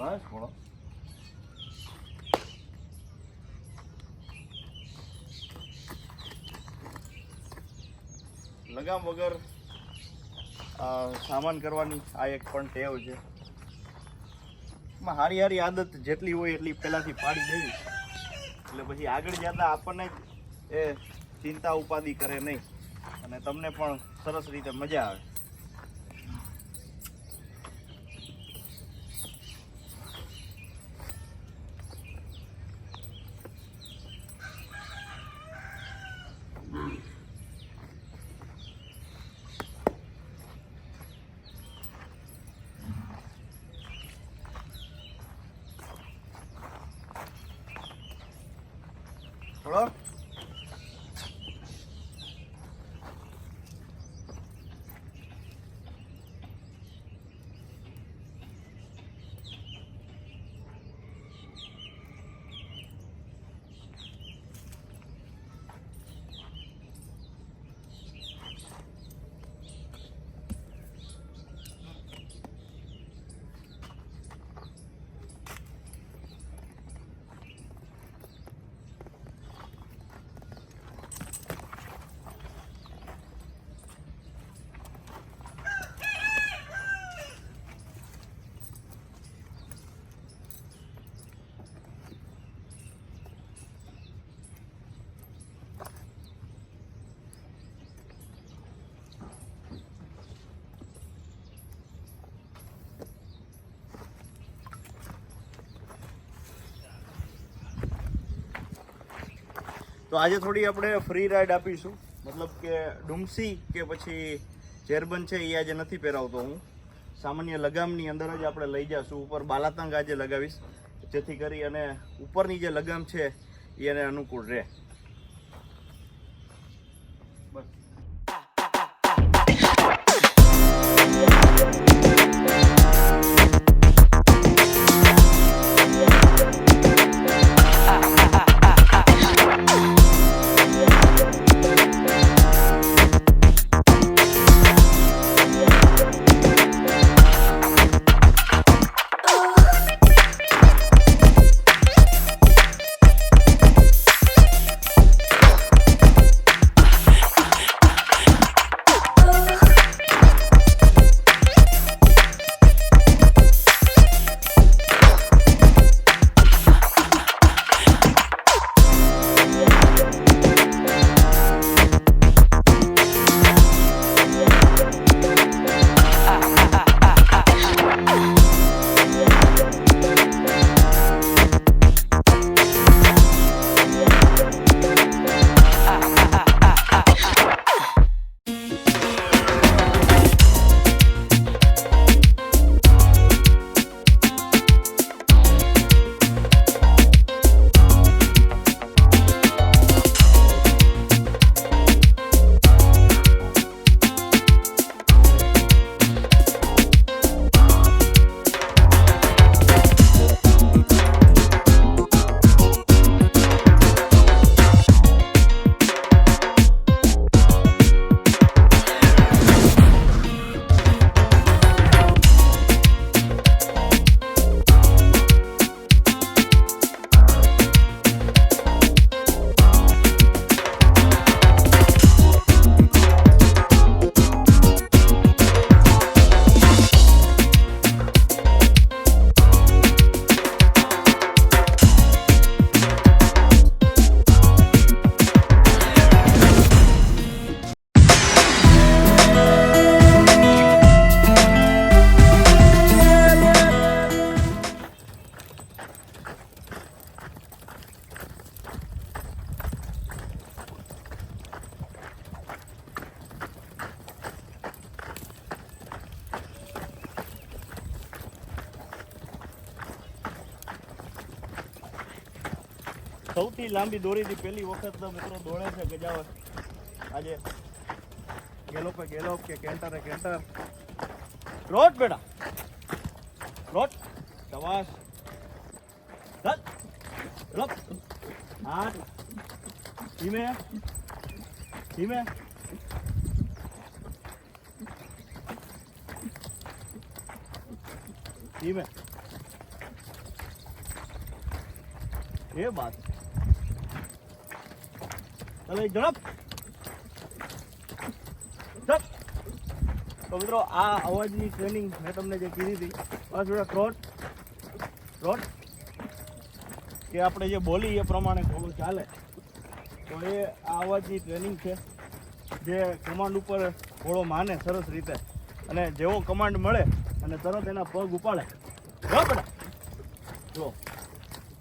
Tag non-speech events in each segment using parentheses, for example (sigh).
બસ થોડો લગામ વગર સામાન કરવાની આ એક પણ ટેવ છે. હારી હારી આદત જેટલી હોય એટલી પહેલાંથી પાડી દેવી. એટલે પછી આગળ જતા આપણને જ એ ચિંતા ઉપાધિ કરે નહીં. અને તમને પણ સરસ રીતે મજા આવે. થોડો તો આજે થોડી આપણે ફ્રી રાઈડ આપીશું. મતલબ કે ડુમસી કે પછી ચેરબન છે એ આજે નથી પહેરાવતો હું. સામાન્ય લગામની અંદર જ આપણે લઈ જઈશું ઉપર બાલાતંગ આજે લગાવીશ. જેથી કરી અને ઉપરની જે લગામ છે એને અનુકૂળ રહે. સૌથી લાંબી દોરીથી પહેલી વખત મિત્રો દોડે છે ગજાવર આજે ગેલો પે ગેલો કે કેન્ટરે કેન્ટર. રોટ બેટા. રોટ ચલ રોટ આઠ. ધીમે. ધીમે. ધીમે. એ બાત એક ઝડપ. તો મિત્રો, આ અવાજની ટ્રેનિંગ મેં તમને જે કીધી હતી બસ ક્રોટ ક્રોટ કે આપણે જે બોલી એ પ્રમાણે ઘોડો ચાલે. તો એ આ અવાજની ટ્રેનિંગ છે, જે કમાન્ડ ઉપર ઘોડો માને સરસ રીતે. અને જેવો કમાન્ડ મળે અને તરત એના પગ ઉપાડે. બરાબર? જો,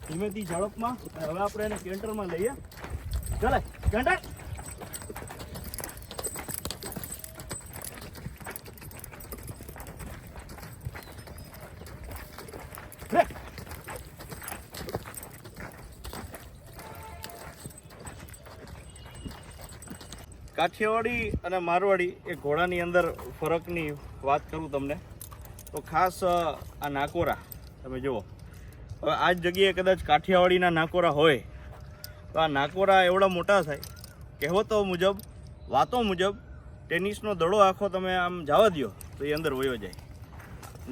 ધીમેથી ઝડપમાં હવે આપણે એને કેન્ટરમાં લઈએ. ચાલે? કેન્ટર કાઠિયાવાડી અને મારવાડી એ ઘોડાની અંદર ફરકની વાત કરું તમને. તો ખાસ આ નાકોરા, તમે જુઓ. હવે આ જ જગ્યાએ કદાચ કાઠિયાવાડીના નાકોરા હોય તો આ નાકોરા એવડા મોટા થાય. કહેવતો મુજબ, વાતો મુજબ, ટેનિસનો દડો આખો તમે આમ જવા દો તો એ અંદર વયો જાય.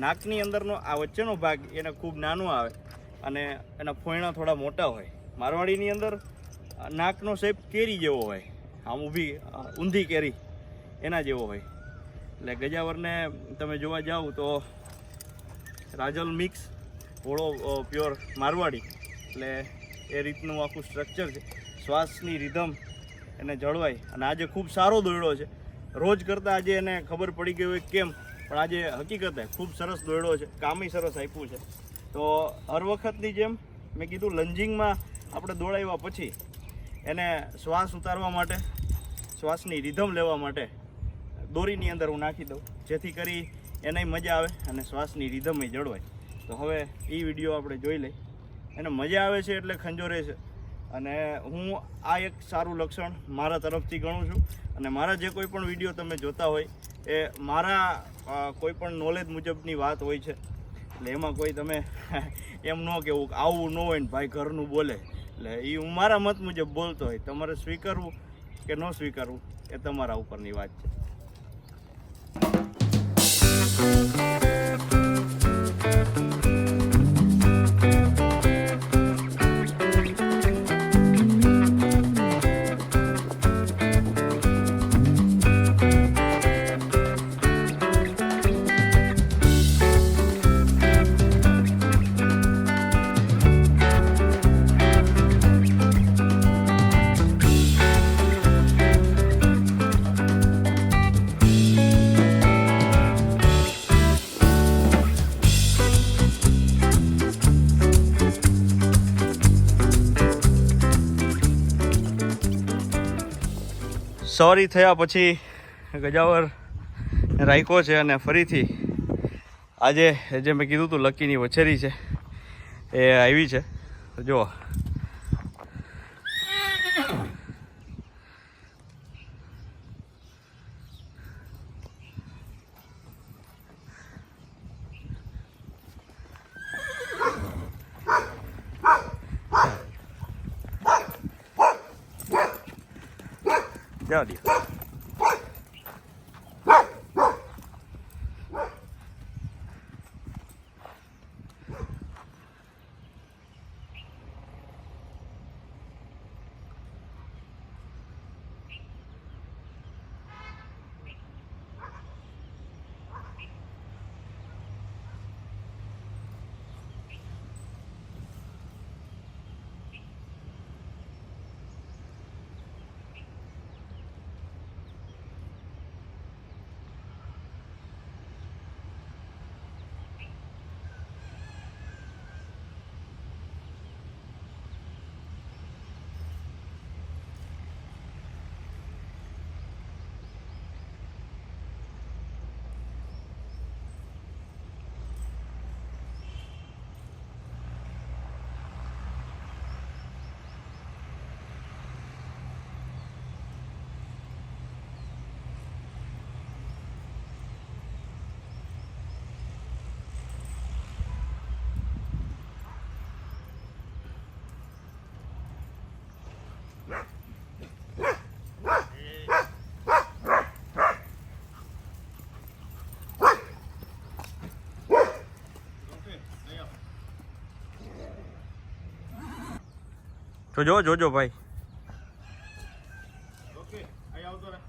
નાકની અંદરનો આ વચ્ચેનો ભાગ એને ખૂબ નાનો આવે અને એના ફોયણા થોડા મોટા હોય. મારવાડીની અંદર નાકનો શેપ કેરી જેવો હોય. આમ ઊભી ઊંધી કેરી એના જેવો હોય. એટલે ગજાવરને તમે જોવા જાઓ તો રાજલ મિક્સ, હોળો પ્યોર મારવાડી. એટલે એ રીતનું આખું સ્ટ્રક્ચર છે. શ્વાસની રિધમ એને જળવાય. અને આજે ખૂબ સારો દોયડો છે. રોજ કરતાં આજે એને ખબર પડી ગઈ હોય કેમ, પણ આજે હકીકતે ખૂબ સરસ દોયડો છે. કામય સરસ આપ્યું છે. તો હર વખતની જેમ મેં કીધું, લંજિંગમાં આપણે દોડાવ્યા પછી એને શ્વાસ ઉતારવા માટે, શ્વાસની રિધમ લેવા માટે દોરીની અંદર હું નાખી દઉં. જેથી કરી એને મજા આવે અને શ્વાસની રિધમય જળવાય. તો હવે એ વીડિયો આપણે જોઈ લઈ એને મજા આવે છે એટલે ખંજોરે છે. અને હું આ એક સારું લક્ષણ મારા તરફથી ગણું છું. અને મારા જે કોઈ પણ વીડિયો તમે જોતા હોય, એ મારા કોઈ પણ નોલેજ મુજબની વાત હોય છે. એટલે એમાં કોઈ તમે (laughs) એમ ન કહેવું આવું ન હોય ને ભાઈ ઘરનું બોલે. એટલે એ હું મારા મત મુજબ બોલતો હોય. તમારે સ્વીકારવું કે ન સ્વીકારવું એ તમારા ઉપરની વાત છે. સોરી થયા પછી ગજાવર રાખ્યો છે અને ફરીથી આજે જે મેં કીધું હતું લકીની વછેરી છે, એ આવી છે. તો જોજો જોજો ભાઈ ઓકે અહીં આવતો રે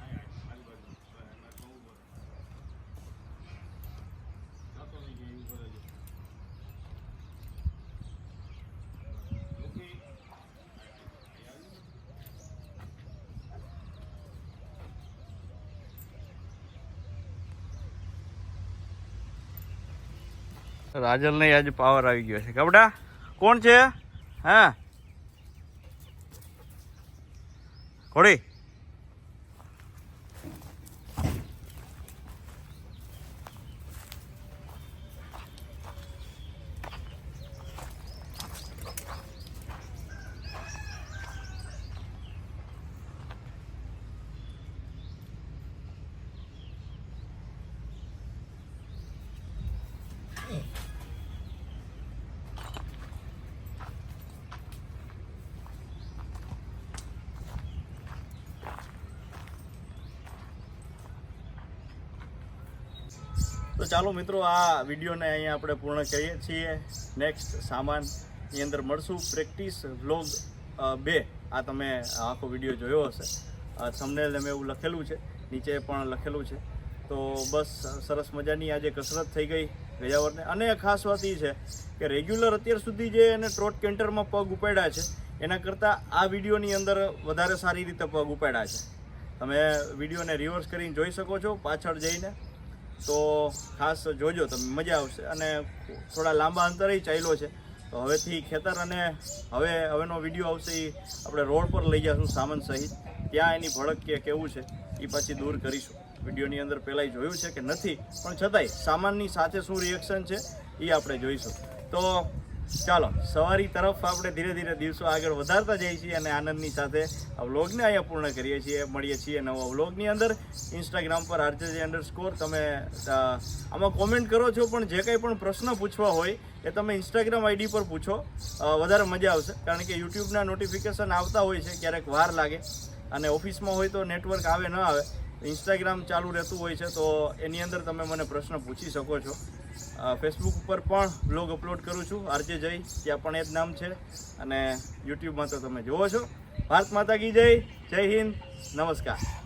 અહીં, અહીં, આજુબાજુ. બરાબર, એમાં કહું બરાબર. જાતો નહીં કે એવું કરે છે. ઓકે. રાજલ ને આજે પાવર આવી ગયો છે. કપડા કોણ છે? હા. ઘોડી. તો ચાલો મિત્રો, આ વિડીયોને અહીંયા આપણે પૂર્ણ કરીએ છીએ. નેક્સ્ટ સામાનની અંદર મળશું. પ્રેક્ટિસ વ્લોગ બે. આ તમે આખો વીડિયો જોયો હશે. થમનેલ મેં એવું લખેલું છે. નીચે પણ લખેલું છે. તો બસ, સરસ મજાની આજે કસરત થઈ ગઈ ગજાવરને અને ખાસ વાત એ છે કે રેગ્યુલર અત્યાર સુધી જે એને ટ્રોટ કેન્ટરમાં પગ ઉપાડ્યા છે, એના કરતાં આ વિડીયોની અંદર વધારે સારી રીતે પગ ઉપાડ્યા છે. તમે વિડીયોને રિવર્સ કરીને જોઈ શકો છો, પાછળ જઈને. તો ખાસ જોજો તમે મજા આવશે. અને થોડા લાંબા અંતરે ચાલ્યો છે. તો હવેથી ખેતર અને હવે, હવેનો વીડિયો આવશે એ આપણે રોડ પર લઈ જઈશું સામાન સહિત. ત્યાં એની ભડક કે કેવું છે એ પછી દૂર કરીશું. વિડીયોની અંદર પહેલાંય જોયું છે કે નથી, પણ છતાંય સામાનની સાથે શું રિએક્શન છે એ આપણે જોઈશું. તો ચાલો, સવારી તરફ આપણે ધીરે ધીરે દિવસો આગળ વધારતા જઈએ છીએ અને આનંદની સાથે આ વ્લોગને અહીંયા પૂર્ણ કરીએ છીએ. મળીએ છીએ નવા વ્લોગની અંદર. ઇન્સ્ટાગ્રામ પર આરજે અંડર સ્કોર તમે આમાં કોમેન્ટ કરો છો, પણ જે કંઈ પણ પ્રશ્ન પૂછવા હોય એ તમે ઇન્સ્ટાગ્રામ આઈડી પર પૂછો. વધારે મજા આવશે, કારણ કે યુટ્યુબના નોટિફિકેશન આવતા હોય છે, ક્યારેક વાર લાગે. અને ઓફિસમાં હોય તો નેટવર્ક આવે, ન આવે. ઇન્સ્ટાગ્રામ ચાલુ રહેતું હોય છે, તો એની અંદર તમે મને પ્રશ્ન પૂછી શકો છો. ફેસબુક ઉપર પણ બ્લોગ અપલોડ કરું છું, આરજે જય, ત્યાં પણ એ જ નામ છે. અને યુટ્યુબમાં તો તમે જુઓ છો. ભારત માતા કી જય જય હિન્દ, નમસ્કાર.